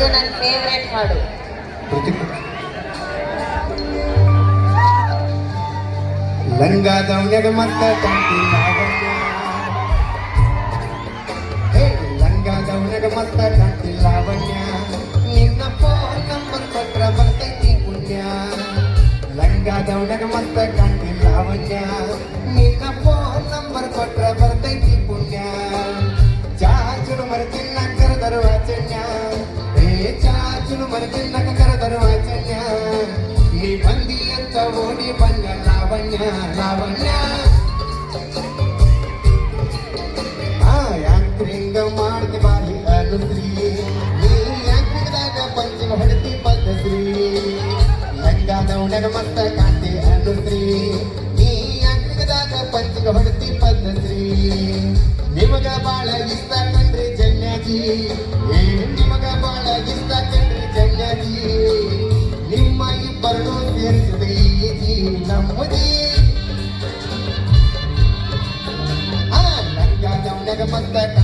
ಇದು ನನ್ನ ಫೇವ್ರೆಟ್ ಹಾಡು ಲಂಗಾದವನ್ಯಾಗ ಮತ್ತ ಕಾಂತಿ ಲಾವಣ್ಯ ಹೇ ಲಂಗಾದವನ್ಯಾಗ ಮತ್ತ ಕಾಂತಿ ಲಾವಣ್ಯ ನಿನ್ನ ಫೋನ್ ನಂಬರ್ ಕೊಟ್ರ ಬರ್ತೈತಿ ಪುಣ್ಯ ಲಂಗಾದವನ್ಯಾಗ ಮತ್ತ ಕಾಂತಿ ಲಾವಣ್ಯ ಓಡಿ ಬಂದ ಲಾವಣ್ಯ ಲಾವಣ್ಯ. ಆ ಯಾಂತ್ರಿಂಗ ಮಾಡ್ತಿ ಅನುಶ್ರೀ? ನೀ ಯಾಂತ್ರಿಕದಾಗ ಪಂಚಮ ಹೊಡತಿ ಪದ್ಧಶ್ರೀ? ಲಂಗಾದವನಗ ಮತ್ತ ಕಾಂತಿ ಅನುಶ್ರೀ? ನೀ ಯಾಂತ್ರಿಕದಾಗ ಪಂಚಮ ಹೊಡತಿ ಪದ್ಧಶ್ರೀ? ನಿಮಗ ಬಾಳ ಇಷ್ಟ ಕಂಡ್ರಿ Janyaji. lòng mới đi. À nặng cho chồng mắt tên